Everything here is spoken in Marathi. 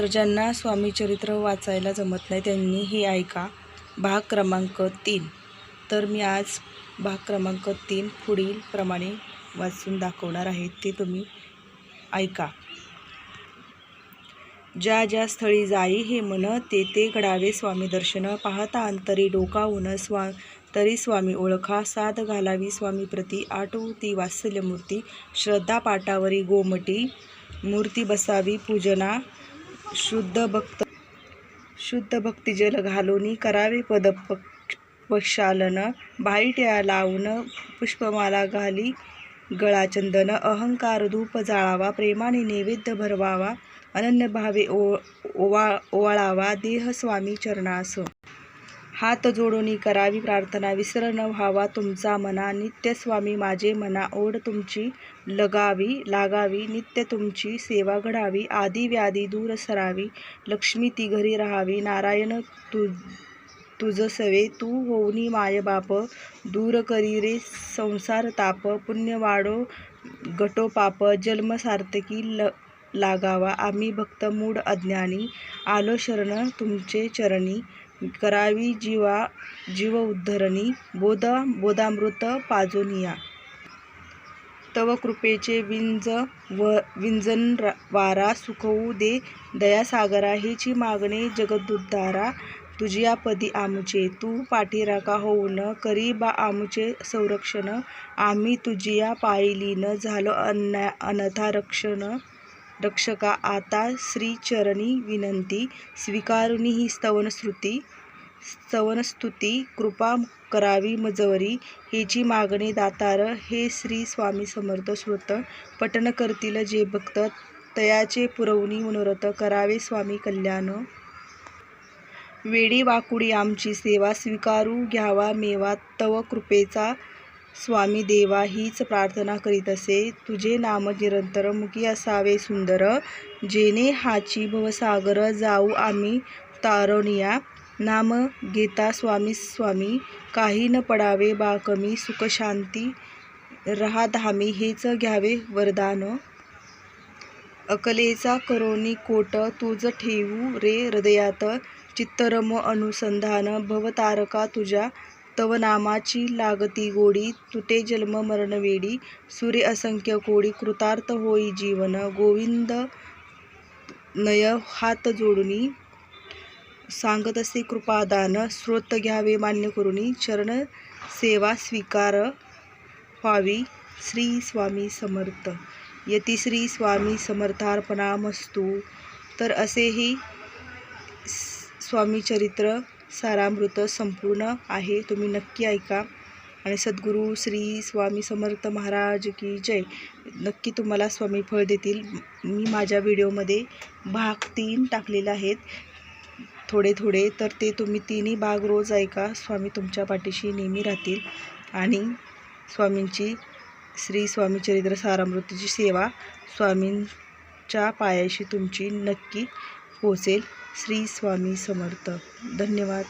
तर ज्यांना स्वामी चरित्र वाचायला जमत नाही त्यांनी हे ऐका. भाग क्रमांक तीन. तर मी आज भाग क्रमांक तीन पुढील प्रमाणे वाचून दाखवणार आहे ते तुम्ही ऐका. ज्या ज्या स्थळी जाई हे मन ते ते घडावे स्वामी दर्शन पाहता. अंतरी डोकावून स्वा तरी स्वामी ओळखा. साध घालावी स्वामी प्रती आठवती वात्सल्य मूर्ती श्रद्धा पाटावरी गोमटी. मूर्ती बसावी पूजना. शुद्ध भक्त शुद्ध भक्तिजल घालून करावे पद पक्षालन. बाईट्या लावून पुष्पमाला घाली. गळाचंदन अहंकार धूप जाळावा. प्रेमाने नैवेद्य भरवावा. अनन्य भावे ओ ओवा ओवाळावा. देह स्वामी चरणास. हात जोडून करावी प्रार्थना विसर न व्हावा तुमचा मना. नित्य स्वामी माझे मना ओढ तुमची लगावी लागावी. नित्य तुमची सेवा घडावी. आदी व्याधी दूर सरावी. लक्ष्मी ती घरी राहावी. नारायण तु तुझ सवे. तू होऊनी माय बाप. दूर करी रे संसार ताप. पुण्य वाढो गटो पाप. जन्म सार्थकी ल लागावा. आम्ही भक्त मूढ अज्ञानी. आलो शरण तुमचे चरणी. करावी जीवा जीव उद्धरणी बोध बोधामृत पाजोनिया. तव कृपेचे विंज व विंजन वारा सुखवू दे दयासागरा हेची मागणे जगदुद्धारा तुझिया पदी तू पाठीराका होऊन करी बा आमचे संरक्षण. आम्ही तुझिया पायलीन झालो अन्या अनथा रक्षण. रक्षका आता श्रीचरणी विनंती स्वीकारुनी ही स्तवनश्रुती स्तवनस्तुती कृपा करावी मजवरी हेची मागणी दातार हे श्री स्वामी समर्थ श्रुत पठन करतील जे भक्त तयाचे पुरवणी मनोरथ करावे स्वामी कल्याण. वेडी वाकुडी आमची सेवा स्वीकारू घ्यावा मेवा तव कृपेचा स्वामी देवा हीच प्रार्थना करीत असे. तुझे नाम निरंतर मुखी असावे सुंदर. जेणे हाची भवसागर जाऊ आम्ही तारणिया नाम घेता स्वामी स्वामी काही न पडावे बा कमी सुख धामी हेच घ्यावे वरदान. अकलेचा करोनी कोट तुझ ठेवू रे हृदयात. चित्तरम अनुसंधान भवतारका तुझ्या. तव नामाची लागती गोडी तुटे जन्म मरण वेडी सूर्य असंख्य कोडी कृतार्थ होई जीवन गोविंद नय हात जोडुनी सांगत असे कृपादान स्रोत घ्यावे मान्य करुणी चरण सेवा स्वीकार व्हावी श्री स्वामी समर्थ. यती श्री स्वामी समर्थार्पणामस्तू. तर असेही स्वामी चरित्र सारामृत संपूर्ण आहे. तुम्ही नक्की ऐका. आणि सद्गुरू श्री स्वामी समर्थ महाराज की जय. नक्की तुम्हाला स्वामी फळ देतील. मी माझ्या व्हिडिओमध्ये भाग तीन टाकलेले आहेत. थोडे थोडे तर ते तुम्ही तिन्ही भाग रोज ऐका. स्वामी तुमच्या पाठीशी नेहमी राहतील. आणि स्वामींची श्री स्वामी चरित्र सारामृतीची सेवा च्या पायाशी तुमची नक्की पोचेल. श्री स्वामी समर्थ. धन्यवाद.